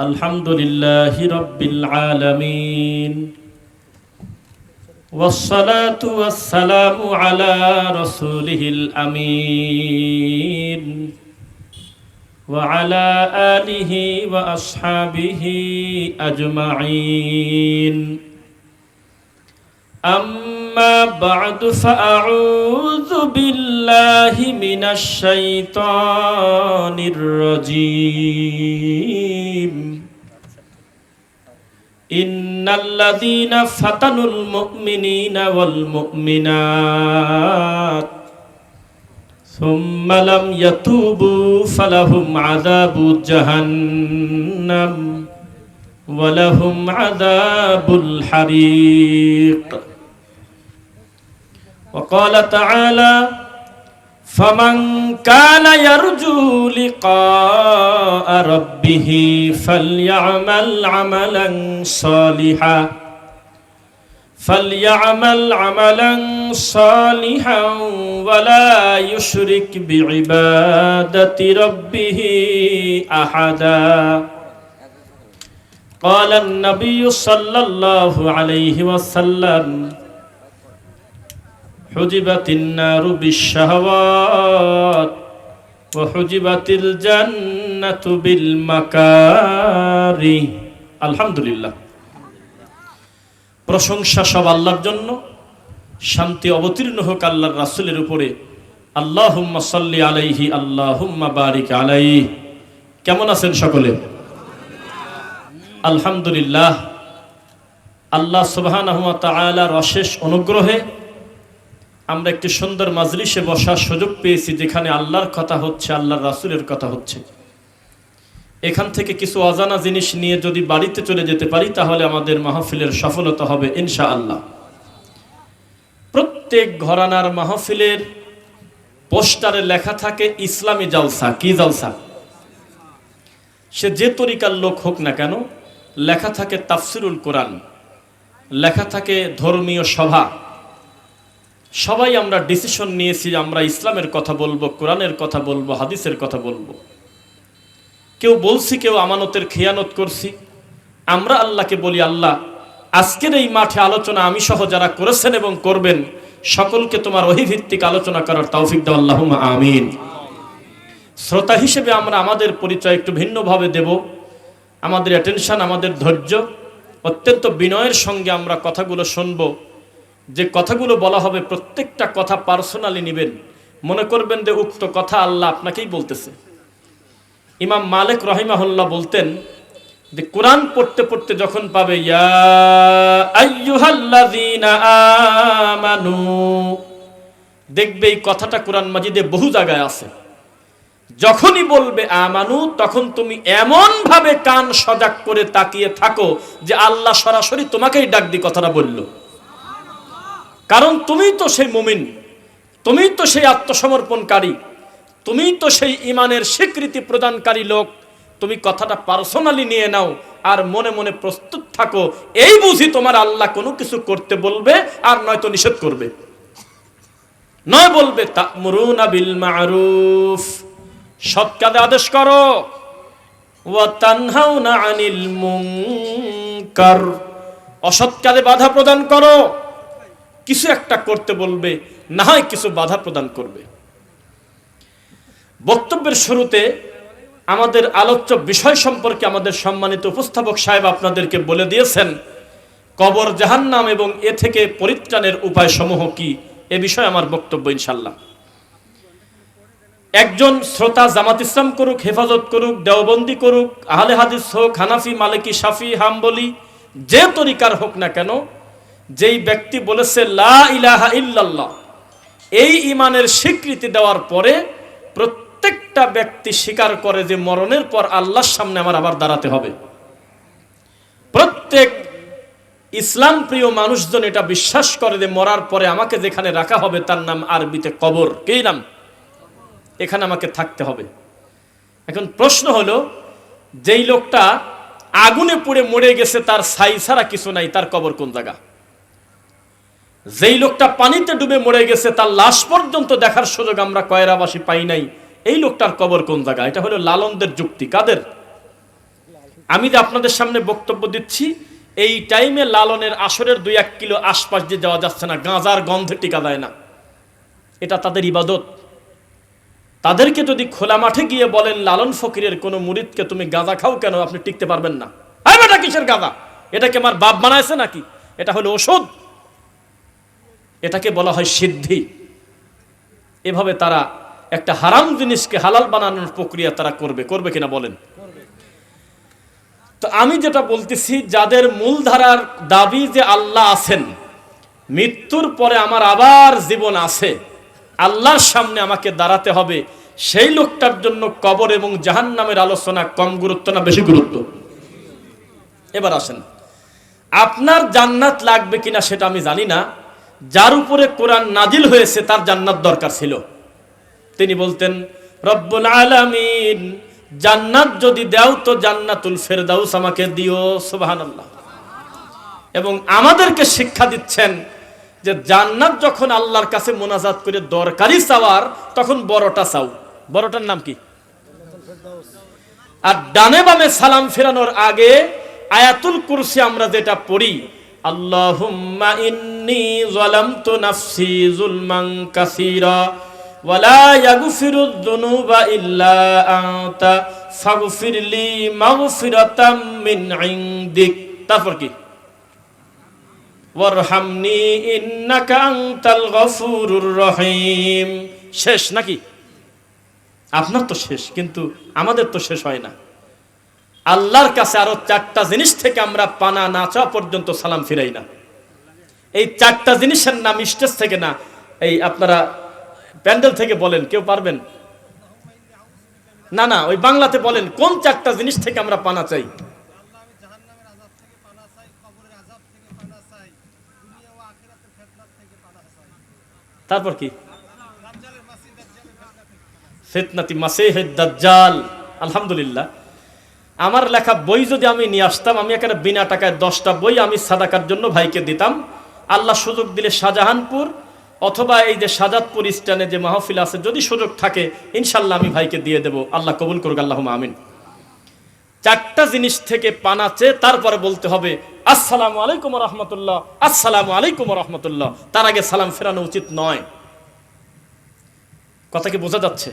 الحمد لله رب العالمين والصلاة والسلام على رسوله الأمين وعلى آله وأصحابه أجمعين أما بعد فأعوذ بالله من الشيطان الرجيم إن الذين فتنوا المؤمنين والمؤمنات ثم لم يتوبوا فلهم عذاب جهنم ولهم عذاب الحريق وقال تعالى فمن كان يرجو لقاء ربه فليعمل عملا صالحا فليعمل عملا صالحا ولا يشرك بعبادة ربه أحدا قال النبي صلى الله عليه وسلم حجبت النار بالشهوات وحجبت الجنة بالمكاره الحمد لله প্রশংসা সব আল্লাহর জন্য শান্তি অবতীর্ণ হোক আল্লাহর রাসূলের উপরে আল্লাহুম্মা সাল্লি আলাইহি আল্লাহুম্মা বারিক আলাইহি কেমন আছেন সকলে আলহামদুলিল্লাহ আল্লাহ সুবহানাহু ওয়া তাআলার অশেষ অনুগ্রহে আমরা একটি সুন্দর মাজলিসে বসার সুযোগ পেয়েছি যেখানে আল্লাহর কথা হচ্ছে, আল্লাহর রাসূলের কথা হচ্ছে। এখান থেকে কিছু অজানা জিনিস নিয়ে যদি বাড়িতে চলে যেতে পারি, তাহলে আমাদের মাহফিলের সফলতা হবে ইনশাআল্লাহ। প্রত্যেক ঘরানার মাহফিলের পোস্টারে লেখা থাকে, ইসলামী জালসা। কি জালসা? সে যে তরিকার লোক হোক না কেন, লেখা থাকে তাফসিরুল কোরআন, লেখা থাকে ধর্মীয় সভা। সবাই আমরা ডিসিশন নিয়েছি আমরা ইসলামের কথা বলব, কোরআনের কথা বলব, হাদিসের কথা বলব। কেউ বলছি, কেউ আমানতের খেয়ানত করছি। আমরা আল্লাহকে বলি, আল্লাহ, আজকের এই মাঠে আলোচনা আমি সহ যারা করেছেন এবং করবেন, সকলকে তোমার অহিভিত্তিক আলোচনা করার তৌফিক দাও আল্লাহ আমিন। শ্রোতা হিসেবে আমরা আমাদের পরিচয় একটু ভিন্নভাবে দেব। আমাদের অ্যাটেনশন আমাদের ধৈর্য, অত্যন্ত বিনয়ের সঙ্গে আমরা কথাগুলো শুনব। যে কথাগুলো বলা হবে, প্রত্যেকটা কথা পার্সোনালি নেবেন। মনে করবেন যে উক্ত কথা আল্লাহ আপনাকেই বলতেছে। ইমাম মালিক রহিমাহুল্লাহ বলতেন যে, কোরআন পড়তে পড়তে যখন পাবে আমানু, দেখবে এই কথাটা কোরআন মাজিদে বহু জায়গায় আছে। যখনই বলবে আমানু, তখন তুমি এমন ভাবে কান সজাগ করে তাকিয়ে থাকো যে আল্লাহ সরাসরি তোমাকেই ডাক দি কথাটা বলল। কারণ তুমি তো সেই মুমিন তুমি তো সেই আত্মসমর্পণকারী তুমি তো সেই ইমানের স্বীকৃতি প্রদানকারী লোক। তুমি কথাটা পার্সোনালি নিয়ে নাও আর মনে মনে প্রস্তুত থাকো, এই বুঝি তোমার আল্লাহ কোনো কিছু করতে বলবে আর নয়তো নিষেধ করবে। নয় বলবে, তামরুনা বিল সৎ আদেশ করো। ওয়া অসৎ কাজে বাধা প্রদান করো। কিছু একটা করতে বলবে, না হয় কিছু বাধা প্রদান করবে। বক্তব্যের শুরুতে আমাদের আলোচ্য বিষয় সম্পর্কে আমাদের সম্মানিত উপস্থাপক সাহেব আপনাদেরকে বলে দিয়েছেন, কবর জাহান্নাম এবং এ থেকে পরিত্রাণের উপায় সমূহ কি? এ বিষয়ে আমার বক্তব্য ইনশাল্লাহ একজন শ্রোতা জামাত ইসলাম করুক, হেফাজত করুক, দেওবন্দি করুক, আহলে হাদিস হোক, হানাফি, মালিকি, শাফি, হাম্বলি, যে তরিকার হোক না কেন যেই ব্যক্তি বলেছে, লা ইলাহা ইল্লাল্লাহ এই ইমানের স্বীকৃতি দেওয়ার পরে প্রত্যেকটা ব্যক্তি স্বীকার করে যে মরণের পর আল্লাহর সামনে আমার আবার দাঁড়াতে হবে। প্রত্যেক ইসলাম প্রিয় মানুষজন এটা বিশ্বাস করে যে মরার পরে আমাকে যেখানে রাখা হবে তার নাম আরবিতে কবর। কে নাম? এখানে আমাকে থাকতে হবে। এখন প্রশ্ন হলো, যেই লোকটা আগুনে পুড়ে মরে গেছে, তার ছাই ছাড়া কিছু নাই, তার কবর কোন জায়গা? যেই লোকটা পানিতে ডুবে মরে গেছে, তার লাশ পর্যন্ত দেখার সুযোগ আমরা কয়রাবাসী পাই নাই। এই লোকটার কবর কোন জায়গা? এটা হলো লালনদের যুক্তি। কাদের? আমি যে আপনাদের সামনে বক্তব্য দিচ্ছি, এই টাইমে লালনের আসরের দুই এক কিলো আশপাশ দিয়ে যাওয়া যাচ্ছে না, গাঁজার গন্ধে টিকা দেয় না। এটা তাদের ইবাদত। তাদেরকে যদি খোলা মাঠে গিয়ে বলেন, লালন ফকিরের কোনো মুরিদকে তুমি গাঁজা খাও কেন? আপনি টিকতে পারবেন না। হ্যাঁ বেটা কিসের গাঁজা? এটাকে আমার বাপ বানাইছে নাকি? এটা হলো ওষুধ। এটাকে বলা হয় সিদ্ধি। এভাবে তারা একটা হারাম জিনিসকে হালাল বানানোর প্রক্রিয়া তারা করবে। করবে কিনা বলেন? তো আমি যেটা বলতেছি, যাদের মূলধারার দাবি যে আল্লাহ আছেন, মৃত্যুর পরে আমার আবার জীবন আছে, আল্লাহর সামনে আমাকে দাঁড়াতে হবে, সেই লোকটার জন্য কবর এবং জাহান্নামের আলোচনা কম গুরুত্ব না বেশি গুরুত্ব? এবার আসেন। আপনার জান্নাত লাগবে কিনা সেটা আমি জানি না যার উপরে কোরআন নাজিল হয়েছে, তার জান্নাত দরকার ছিল। তিনি বলতেন, রব্বুল আলামিন, জান্নাত যদি দাও তো জান্নাতুল ফেরদাউস আমাকে দিও। সুবহানাল্লাহ। এবং আমাদেরকে শিক্ষা দিচ্ছেন যে জান্নাত যখন আল্লাহর কাছে মোনাজাত করে দরকারি চাওয়ার, তখন বড়টা চাও। বড়টার নাম কি? আর ডানে বামে সালাম ফেরানোর আগে আয়াতুল কুরসি আমরা যেটা পড়ি, আল্লাহুম্মা শেষ নাকি? আপনার তো শেষ, কিন্তু আমাদের তো শেষ হয় না। আল্লাহর কাছে আরও চারটা জিনিস থেকে আমরা পানা না চাওয়া পর্যন্ত সালাম ফিরাই না। এই চারটা জিনিসের নাম স্টেজ থেকে না, এই আপনারা প্যান্ডেল থেকে বলেন, কেউ পারবেন? না না, ওই বাংলাতে বলেন, কোন চারটা জিনিস থেকে আমরা পানা চাই? তারপর কি? ফিতনাতি মাসিহ দাজ্জাল, আলহামদুলিল্লাহ। আমার লেখা বই যদি আমি নিয়ে আসতাম, আমি এখানে বিনা টাকায় দশটা বই আমি সাদাকার জন্য ভাইকে দিতাম। আল্লাহ সুযোগ দিলে শাহজাহানপুর অথবা এই যে সাজাদপুর স্টানে যে মাহফিল আছে, যদি সুযোগ থাকে ইনশাল্লাহ আমি ভাইকে দিয়ে দেব। আল্লাহ কবুল করুক আল্লাহ আমিন। চারটা জিনিস থেকে পানাচে তারপরে বলতে হবে, আসসালামু আলাইকুম রহমতুল্লাহ, আসসালামু আলাইকুম রহমতুল্লাহ। তার আগে সালাম ফেরানো উচিত নয়। কথা কি বোঝা যাচ্ছে?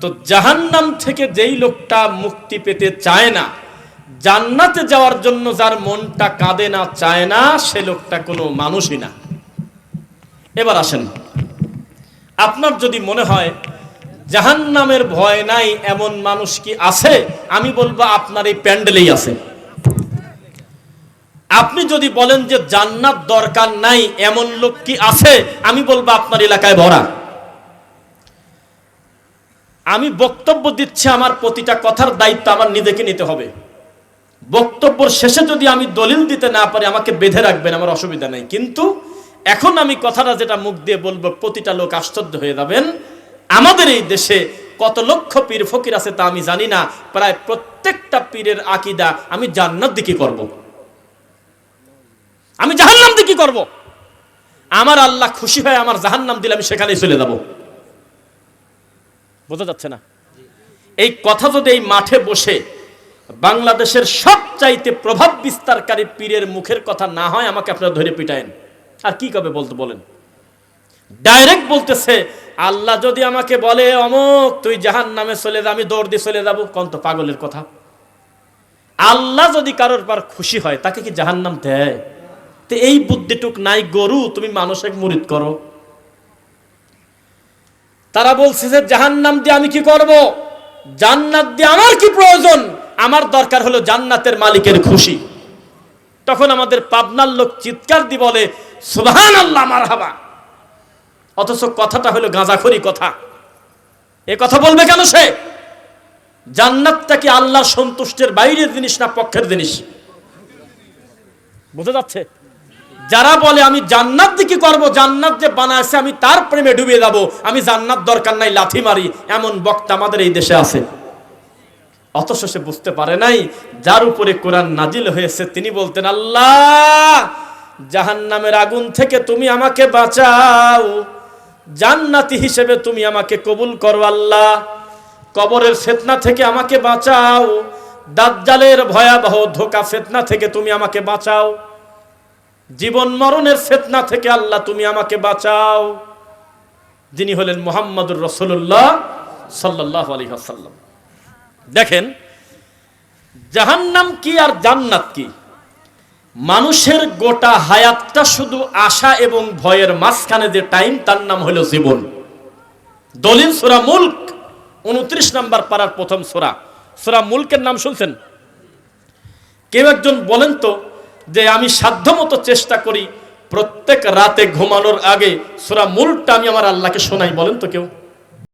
তো জাহান্নাম থেকে যেই লোকটা মুক্তি পেতে চায় না জান্নাতে যাওয়ার জন্য যার মনটা কাঁদে না, চায় না, সে লোকটা কোনো মানুষই না। এবার আসেন। আপনার যদি মনে হয়, জাহান্নামের ভয় নাই, এমন মানুষ কি আছে? আমি বলব আপনার এই প্যান্ডেলেই আছে। আপনি যদি বলেন যে জান্নাত দরকার নাই, এমন লোক কি আছে? আমি বলব আপনার এলাকায় ভরা। আমি বক্তব্য দিচ্ছি, আমার প্রতিটা কথার দায়িত্ব আমার নিজেকে নিতে হবে। বক্তব্যর শেষে যদি আমি দলিল দিতে না পারি, আমাকে বেঁধে রাখবেন, আমার অসুবিধা নেই। কিন্তু এখন আমি কথাটা যেটা মুখ দিয়ে বলব, প্রতিটা লোক আশ্চর্য হয়ে যাবেন। আমাদের এই দেশে কত লক্ষ পীর ফকির আছে তা আমি জানি না। প্রায় প্রত্যেকটা পীরের আকিদা আমি জান্নাত দিকে করব? আমি জাহান্নাম দিকে করব? আমার আল্লাহ খুশি হয় আমার জাহান্নাম দিলে আমি সেখানেই চলে যাব। বোঝা যাচ্ছে না? এই কথা যদি এই মাঠে বসে বাংলাদেশের সবচাইতে প্রভাব বিস্তারকারী পীরের মুখের কথা না হয় আমাকে আপনারা ধরে পিটায়েন। আর কি কবে বলতে বলেন? ডাইরেক্ট বলতেছে, আল্লাহ যদি আমাকে বলে, অমুক, তুই জাহান নামে চলে যা, আমি দৌড় দিয়ে চলে যাব। কন্ত পাগলের কথা। আল্লাহ যদি কারোর পর খুশি হয়, তাকে কি জাহান্নাম দেয়? তো এই বুদ্ধিটুক নাই গরু, তুমি মানসিক মুরিদ করো। তারা বলছে যে, জাহান্নাম দিয়ে আমি কি করব? জান্নাত দিয়ে আমার কি প্রয়োজন? আমার দরকার হলো জান্নাতের মালিকের খুশি। তখন আমাদের পাবনার লোক চিৎকার দি বলে সুবহান আল্লাহ মারহাবা। অথচ কথাটা হলো গাঁজাখড়ি কথা। এ কথা বলবে কেন সে? জান্নাতটা কি আল্লাহ সন্তুষ্টের বাইরের জিনিস না পক্ষের জিনিস? বোঝা যাচ্ছে? যারা বলে, আমি জান্নাত দিকে করব? জান্নাত যে বানাইছে, আমি তার প্রেমে ডুবে যাব। আমি জান্নাত দরকার নাই, লাথি মারি। এমন বক্তা আমাদের এই দেশে আছে। অথচ সে বুঝতে পারে নাই, যার উপরে কোরআন নাজিল হয়েছে, তিনি বলতেন, আল্লাহ, জাহান্নামের আগুন থেকে তুমি আমাকে বাঁচাও, জান্নাতি হিসেবে তুমি আমাকে কবুল করো, আল্লাহ। কবরের ফেতনা থেকে আমাকে বাঁচাও, দাজ্জালের ভয়াবহ ধোকা ফেতনা থেকে তুমি আমাকে বাঁচাও, জীবন মরণের ফেতনা থেকে আল্লাহ তুমি আমাকে বাঁচাও। যিনি হলেন মোহাম্মদুর রসুল্লাহ সাল্লাহ আলী আসাল্লাম দেখেন, জাহান্নাম কি আর জান্নাত কি? মানুষের গোটা হায়াতটা শুধু আশা এবং ভয়ের মাঝখানে যে টাইম তার নাম হলো জীবন। দলিল সুরা মুল্ক, উনত্রিশ নাম্বার পাড়ার প্রথম সোরা। সোরা মুল্কের নাম শুনছেন? কেউ একজন বলেন তো যে, আমি সাধ্যমতো চেষ্টা করি প্রত্যেক রাতে ঘুমানোর আগে সোরা মুল্কটা আমি আমার আল্লাহকে শোনাই। বলেন তো কেউ।